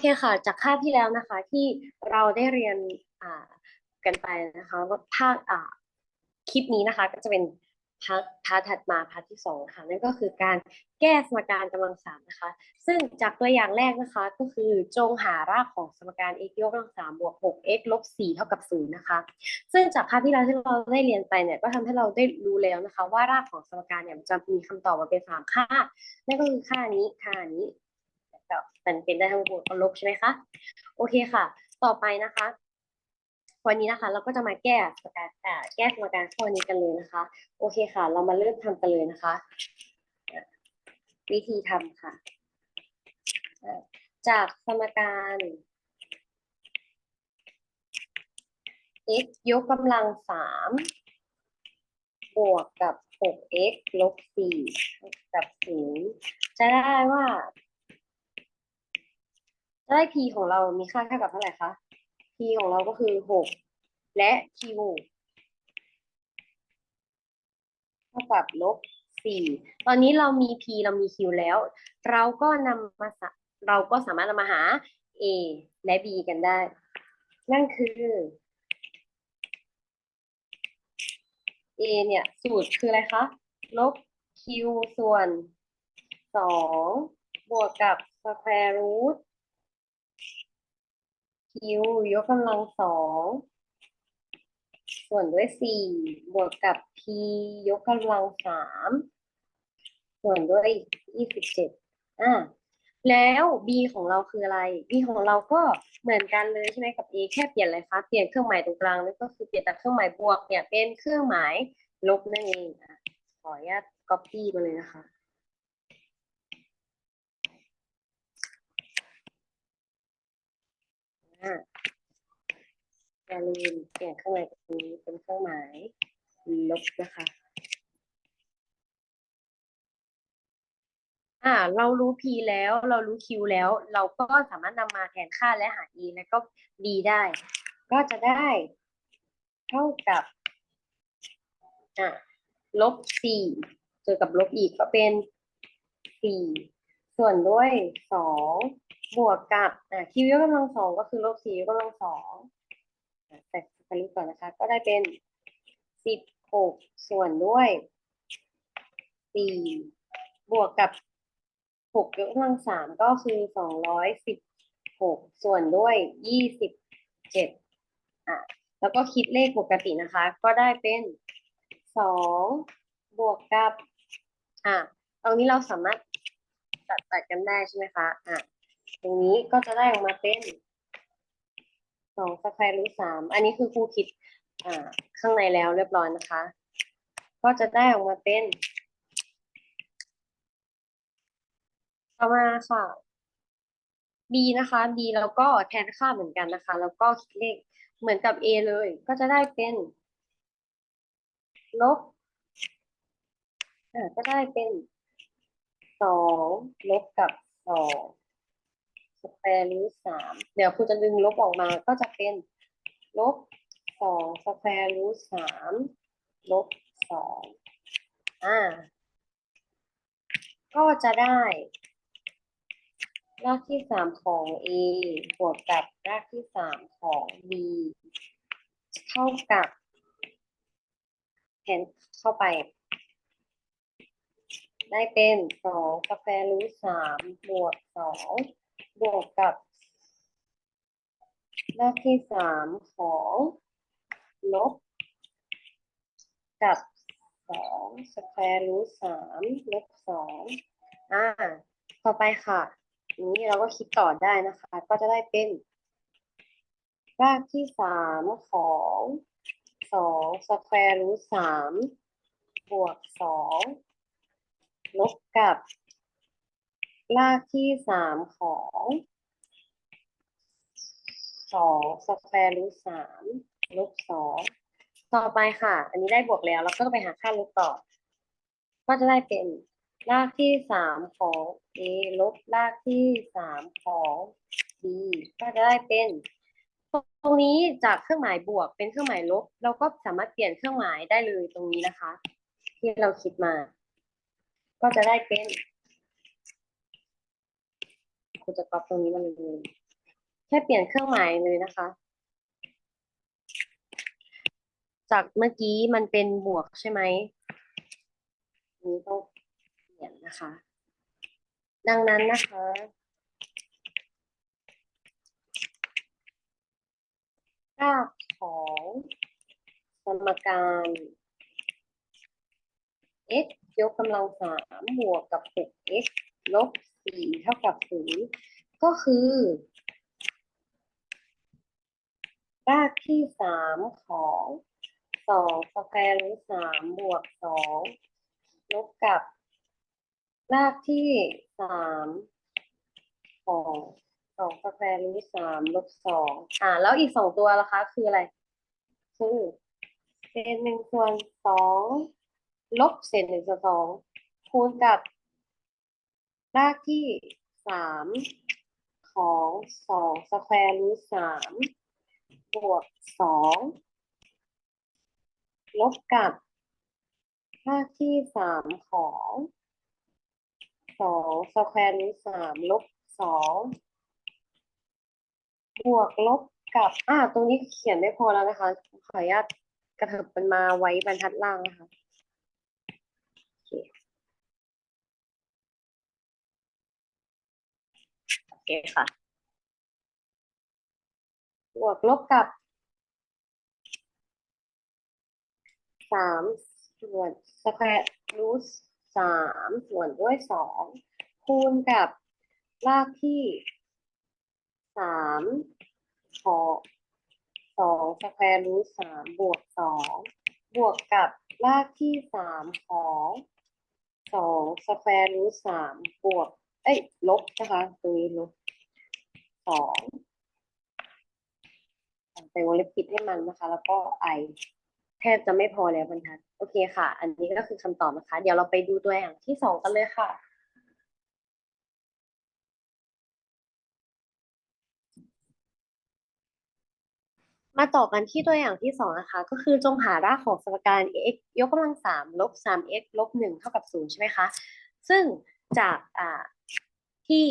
เคค่ะ จากคาบที่แล้วนะคะ ที่เราได้เรียนอ่ากันไปนะคะว่าภาคอ่าคลิปนี้นะคะ ก็จะเป็นพาร์ทพาร์ทถัดมาพาร์ทที่สองนะคะนั่นก็คือการแก้สมการกำลังสามนะคะ ซึ่งจากตัวอย่างแรกนะคะก็คือจงหารากของสมการ x ยกกำลังสามบวก 6x ลบ4เท่ากับ0นะคะ ซึ่งจากคาบที่แล้วที่เราได้เรียนไปเนี่ยก็ทำให้เราได้รู้แล้วนะคะ ว่ารากของสมการเนี่ยจะมีคำตอบมาเป็นสามค่านั่นก็คือค่านี้ค่านี้ แบบมันเป็นได้ทั้งบวกกับลบใช่ไหมคะ โอเคค่ะ ต่อไปนะคะ วันนี้นะคะ เราก็จะมาแก้สมการแก้สมการข้อนี้กันเลยนะคะ โอเคค่ะ เรามาเริ่มทำกันเลยนะคะ วิธีทำค่ะ จากสมการ x ยกกำลังสามบวกกับ 6x ลบ4กับ0จะได้ว่า ได้ p ของเรามีค่าเท่ากับเท่าไหร่คะ p ของเราก็คือหกและ q เท่ากับลบสี่ตอนนี้เรามี p เรามี q แล้ว เราก็นำมาเราก็สามารถนำมาหา a และ b กันได้ นั่นคือ a เนี่ยสูตรคืออะไรคะ ลบ q ส่วนสองบวกกับ square root q ยกกำลังสองส่วนด้วยสี่บวกกับ p ยกกำลังสามส่วนด้วยยี่สิบเจ็ดอ่าแล้ว b ของเราคืออะไร b ของเราก็เหมือนกันเลยใช่ไหมกับ a แค่เปลี่ยนอะไรคะเปลี่ยนเครื่องหมายตรงกลางนั่นก็คือเปลี่ยนจากเครื่องหมายบวกเนี่ยเป็นเครื่องหมายลบนั่นเองอะขออนุญาต copy มาเลยนะคะ อย่าลืมเปลี่ยนเครื่องหมายตรงนี้เป็นเครื่องหมายลบนะคะ อ่า เรารู้ p แล้ว เรารู้ q แล้ว เราก็สามารถนำมาแทนค่าและหา e แล้วก็ b ได้ ก็จะได้เท่ากับอ่าลบสี่เจอกับลบอีกก็เป็นสี่ ส่วนด้วยสองบวกกับอ่า q ยกกำลังสองก็คือลบสี่ยกกำลังสองแต่สรุปก่อนนะคะ ก็ได้เป็นสิบหกส่วนด้วยสี่บวกกับหกยกกำลังสามก็คือสองร้อยสิบหกส่วนด้วยยี่สิบเจ็ดอะแล้วก็คิดเลขปกตินะคะ ก็ได้เป็นสองบวกกับอะตรงนี้เราสามารถ ตัดตัดกันได้ใช่ไหมคะอะตรงนี้ก็จะได้ออกมาเป็นสองสแควร์รูทสามอันนี้คือครูคิดอ่าข้างในแล้วเรียบร้อยนะคะ ก็จะได้ออกมาเป็นต่อมาค่ะ b นะคะ b แล้วก็แทนค่าเหมือนกันนะคะ แล้วก็คิดเลขเหมือนกับ a เลย ก็จะได้เป็น ลบอ่าก็ได้เป็น สองลบกับสองสแควร์รูทสามเดี๋ยวครูจะดึงลบออกมาก็จะเป็นลบสองสแควร์รูทสามลบสองอ่า ก็จะได้ รากที่สามของ a บวกกับรากที่สามของ b เท่ากับแทนเข้าไป ได้เป็นสองสแควร์รูทสามบวกสองบวกกับรากที่สามของลบกับสองสแควร์รูทสามลบสองอ่า ต่อไปค่ะ นี้เราก็คิดต่อได้นะคะ ก็จะได้เป็น รากที่สามของสองสแควร์รูทสามบวกสอง ลบกับ รากที่สามของสองสแควร์รูทสามลบสองต่อไปค่ะ อันนี้ได้บวกแล้วเราก็ไปหาค่าลบต่อ ก็จะได้เป็นรากที่สามของ a ลบรากที่สามของ b ก็จะได้เป็น ตรงนี้จากเครื่องหมายบวกเป็นเครื่องหมายลบ เราก็สามารถเปลี่ยนเครื่องหมายได้เลยตรงนี้นะคะ ที่เราคิดมา ก็จะได้เป็นครูจะก๊อปตรงนี้มาเลยแค่เปลี่ยนเครื่องหมายเลยนะคะ จากเมื่อกี้มันเป็นบวกใช่ไหมนนี้ต้องเปลี่ยนนะคะ ดังนั้นนะคะรากของสมการ x ยกกำลังสามบวกกับ 6x ลบสี่เท่ากับศูนย์ก็คือ รากที่สามของสองสแควร์รูทสามบวกสองลบกับ รากที่สามของสองสแควร์รูทสามลบสองอ่า แล้วอีกสองตัวล่ะคะ คืออะไร คือเศษหนึ่งส่วนสอง ลบเศษหนึ่งส่วนสองคูณกับรากที่สามของสองสแควร์รูทสามบวกสองลบกับรากที่สามของสองสแควร์รูทสามลบสองบวกลบกับอ่าตรงนี้เขียนไม่พอแล้วนะคะ ขออนุญาตกระเถิบมันมาไว้บรรทัดล่างนะคะ โอเคโอ เคค่ะ บวกลบกับสามส่วนสแควร์รูทสามส่วนด้วยสองคูณกับรากที่สามของสองสแควร์รูทสามบวกสองบวกกับรากที่สามของสองสแควร์รูทสามบวก เอ้ย ลบนะคะตรงนี้ลบ สองใส่วงเล็บปิดให้มันนะคะ แล้วก็ไอแทบจะไม่พอแล้วบรรทัด โอเคค่ะ อันนี้ก็คือคำตอบนะคะ เดี๋ยวเราไปดูตัวอย่างที่สองกันเลยค่ะมาต่อกันที่ตัวอย่างที่สองนะคะ ก็คือจงหารากของสมการ x ยกกำลังสามลบสาม x ลบหนึ่งเท่ากับศูนย์ใช่ไหมคะ ซึ่งจากอ่าที่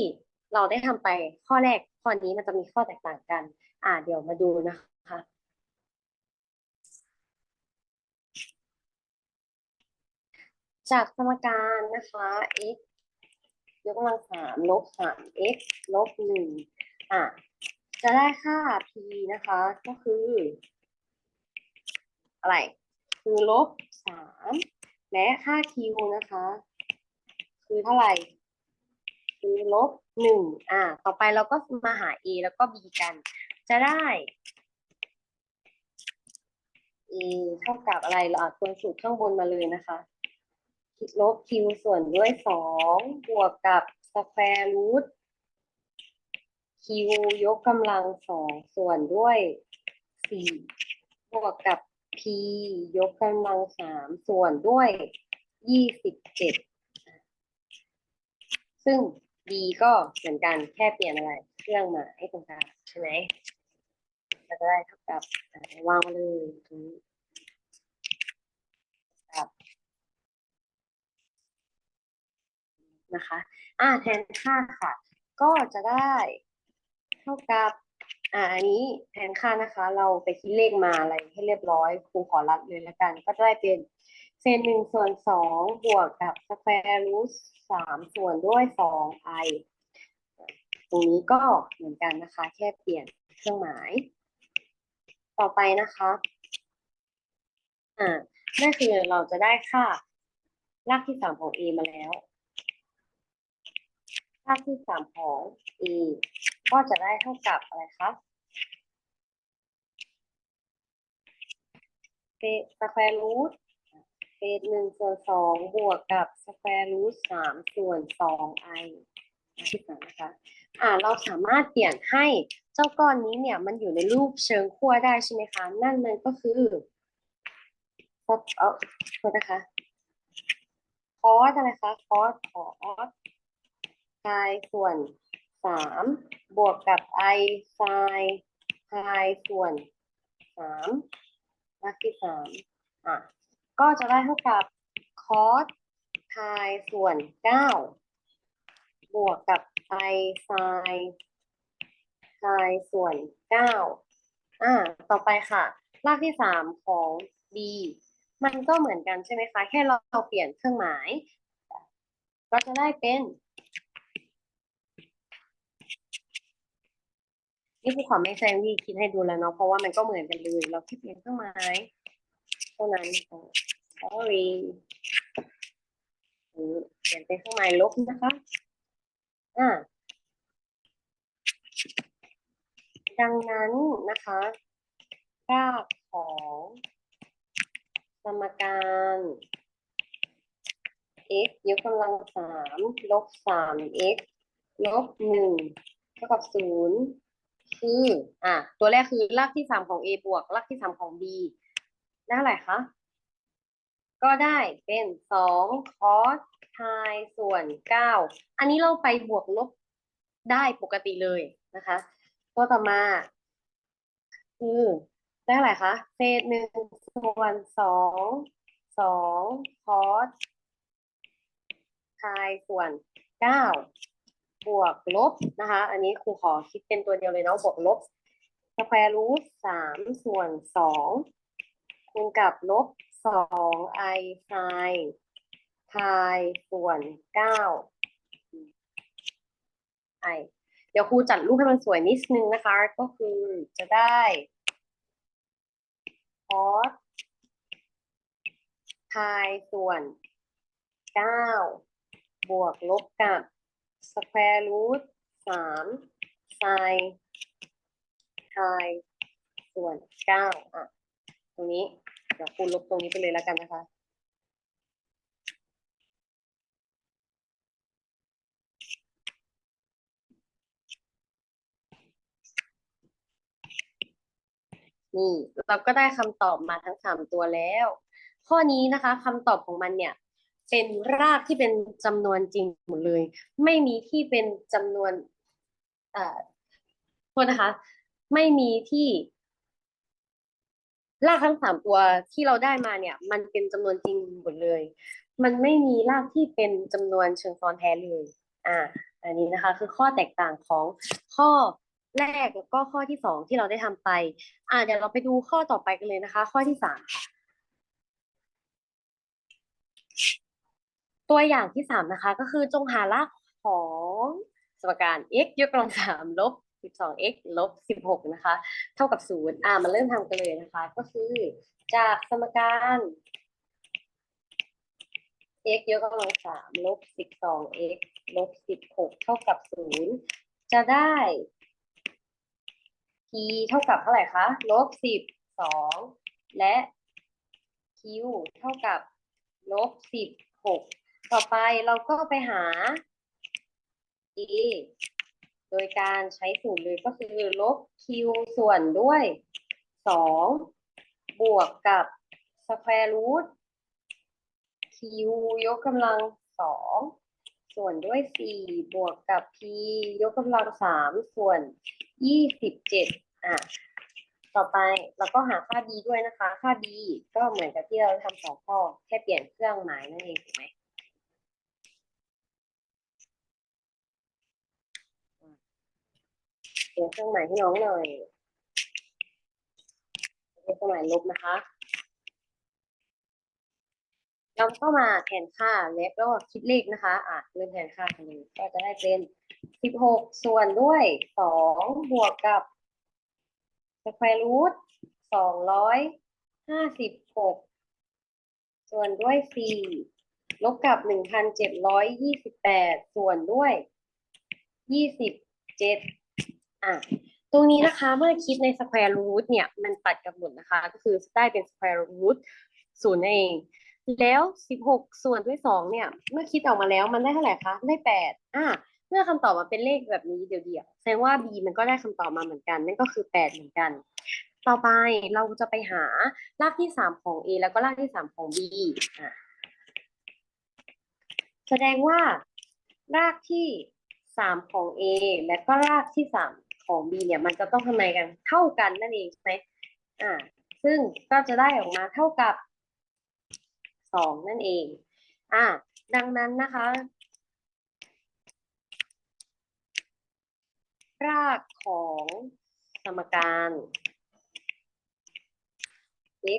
เราได้ทำไปข้อแรกข้อนี้มันจะมีข้อแตกต่างกัน อ่าเดี๋ยวมาดูนะคะจากสมการนะคะ x ยกกำลังสามลบสาม x ลบหนึ่งอะ จะได้ค่า p นะคะ ก็คือ อะไร คือลบสามและค่า q นะคะ คือเท่าไหร่ คือลบหนึ่งอ่า ต่อไปเราก็มาหา a แล้วก็ b กัน จะได้ a เท่ากับอะไร เราอาจควรสูตรข้างบนมาเลยนะคะลบ q ส่วนด้วยสองบวกกับสแควร์รูท q ยกกำลังสองส่วนด้วยสี่บวกกับ p ยกกำลังสามส่วนด้วยยี่สิบเจ็ดซึ่ง b ก็เหมือนกันแค่เปลี่ยนอะไร เครื่องมายตรงกลางใช่ไหมก็จะได้เท่ากับวางเลยตรงนี้กับนะคะ อ่าแทนค่าค่ะ ก็จะได้เท่ากับอ่าอันนี้แทนค่านะคะ เราไปคิดเลขมาอะไรให้เรียบร้อยครูขอรัดเลยละกัน ก็จะได้เป็น เศษหนึ่งส่วนสองบวกกับสแควร์รูทสามส่วนด้วยสองไอตรงนี้ก็เหมือนกันนะคะ แค่เปลี่ยนเครื่องหมาย ต่อไปนะคะอ่านั่นคือเราจะได้ค่ารากที่สามของ a มาแล้วรากที่สามของ a ก็จะได้เท่ากับอะไรคะเศษสแควร์รูท เศษหนึ่งส่วนสองบวกกับสแควร์รูทสามส่วนสองไอที่สามนะคะอ่าเราสามารถเปลี่ยนให้เจ้าก้อนนี้เนี่ยมันอยู่ในรูปเชิงขั้วได้ใช่ไหมคะ นั่นมันก็คือเออโทษนะคะคอสอะไรคะคอสคอสไซส่วนสามบวกกับไอไซไพส่วนสามรากที่สามอะ ก็จะได้เท่ากับคอสไพส่วนเก้าบวกกับไอไซพายส่วนเก้าอ่า ต่อไปค่ะ รากที่สามของ b มันก็เหมือนกันใช่ไหมคะ แค่เราเปลี่ยนเครื่องหมาย ก็จะได้เป็นนี่ผู้ขอไม่แซงที่คิดให้ดูแล้วเนาะเพราะว่ามันก็เหมือนกันเลย เราแค่เปลี่ยนเครื่องหมาย ท่านั้นอ๋อ sorry เปลี่ยนเป็นเครื่องหมายลบนะคะอ่าดังนั้นนะคะรากของสมการ x ยกกำลังสามลบสาม x ลบหนึ่งเท่ากับศูนย์คือ อะ ตัวแรกคือรากที่สามของ a บวกรากที่สามของ b ได้เท่าไหร่คะ ก็ได้เป็นสอง cos พายส่วนเก้าอันนี้เราไปบวกลบได้ปกติเลยนะคะตัวต่อมา คือได้เท่าไหร่คะเศษหนึ่งส่วนสองสองคอสพายส่วนเก้าบวกลบนะคะ อันนี้ครูขอคิดเป็นตัวเดียวเลยเนาะบวกลบสแควร์รูทสามส่วนสอง คูณกับลบสองไอไซน์พายส่วนเก้าไอเดี๋ยวครูจัดรูปให้มันสวยนิดนึงนะคะ ก็คือจะได้ cos พายส่วนเก้าบวกลบกับ square root สามไซน์พายส่วนเก้าอะ รงนี้ เดี๋ยวครูลบตรงนี้ไปเลยแล้วกันนะคะ นี่เราก็ได้คำตอบมาทั้งสามตัวแล้ว ข้อนี้นะคะคำตอบของมันเนี่ย เป็นรากที่เป็นจำนวนจริงหมดเลย ไม่มีที่เป็นจำนวนเอ่อโทษนะคะ ไม่มีที่ รากทั้งสามตัวที่เราได้มาเนี่ย มันเป็นจำนวนจริงหมดเลย มันไม่มีรากที่เป็นจำนวนเชิงซ้อนแท้เลย อ่า อันนี้นะคะ คือข้อแตกต่างของข้อแรกแล้วก็ข้อที่สองที่เราได้ทำไป อ่าเดี๋ยวเราไปดูข้อต่อไปกันเลยนะคะ ข้อที่สามค่ะตัวอย่างที่สามนะคะ ก็คือจงหารากของสมการ x ยกกำลังสามลบ สิบสอง x ลบสิบหกนะคะ เท่ากับศูนย์อ่ามาเริ่มทำกันเลยนะคะ ก็คือจากสมการ x ยกกำลังสามลบสิบสอง x ลบสิบหกเท่ากับศูนย์จะได้ p เท่ากับเท่าไหร่คะ ลบสิบสองและ q เท่ากับ ลบสิบหกต่อไปเราก็ไปหา a โดยการใช้สูตรเลยก็คือลบ q ส่วนด้วยสองบวกกับ square root q ยกกำลังสองส่วนด้วยสี่บวกกับ p ยกกำลังสามส่วนยี่สิบเจ็ดอะ ต่อไปเราก็หาค่า b ด้วยนะคะ ค่า b ก็เหมือนกับที่เราทำสองข้อ แค่เปลี่ยนเครื่องหมายนั่นเองถูกไหม เปลี่ยนเครื่องหมายให้น้องหน่อยเครื่องหมายลบนะคะเราเข้ามาแทนค่าแล้วก็คิดเลขนะคะ อะเริ่มแทนค่ากันเลยก็จะได้เป็นสิบหกส่วนด้วยสองบวกกับสแควร์รูทสองร้อยห้าสิบหกส่วนด้วยสี่ลบกับหนึ่งพันเจ็ดร้อยยี่สิบแปดส่วนด้วยยี่สิบเจ็ด อะตรงนี้นะคะเมื่อคิดใน square root เนี่ยมันตัดกับหมดนะคะ ก็คือได้เป็น square root ศูนย์เอง แล้วสิบหกส่วนด้วยสองเนี่ย เมื่อคิดออกมาแล้วมันได้เท่าไหร่คะ ได้แปดอะเมื่อคำตอบมาเป็นเลขแบบนี้เดียวๆแสดงว่า b มันก็ได้คำตอบมาเหมือนกันนั่นก็คือแปดเหมือนกัน ต่อไปเราจะไปหารากที่สามของ a แล้วก็รากที่สามของ b อะแสดงว่ารากที่สามของ a และก็รากที่สาม ของ b เนี่ยมันจะต้องทำไมกันเท่ากันนั่นเองใช่ไหมอ่าซึ่งก็จะได้ออกมาเท่ากับสองนั่นเองอ่าดังนั้นนะคะรากของสมการ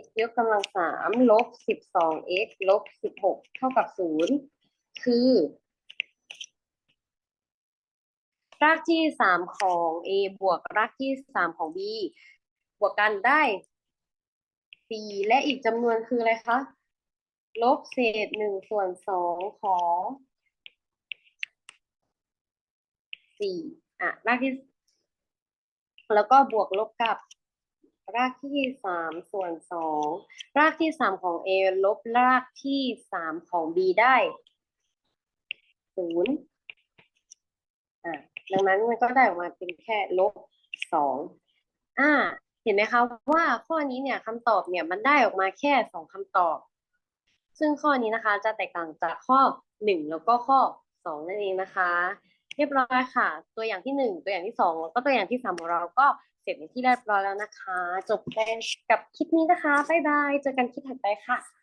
x ยกกำลังสามลบสิบสอง x ลบสิบหกเท่ากับศูนย์คือ รากที่สามของ a บวกรากที่สามของ b บวกกันได้สี่และอีกจำนวนคืออะไรคะ ลบเศษหนึ่งส่วนสองของสี่อะรากที่ แล้วก็บวกลบกับรากที่สามส่วนสองรากที่สามของ a ลบรากที่สามของ b ได้ศูนย์อะ ดังนั้นมันก็ได้ออกมาเป็นแค่ลบสองอ่า เห็นไหมคะว่าข้อนี้เนี่ยคำตอบเนี่ยมันได้ออกมาแค่สองคำตอบ ซึ่งข้อนี้นะคะจะแตกต่างจากข้อหนึ่งแล้วก็ข้อสองนั่นเองนะคะ เรียบร้อยค่ะ ตัวอย่างที่หนึ่งตัวอย่างที่สองแล้วก็ตัวอย่างที่สามของเราก็เสร็จเป็นที่เรียบร้อยแล้วนะคะ จบไปกับคลิปนี้นะคะบ๊ายบายเจอกันคลิปถัดไปค่ะ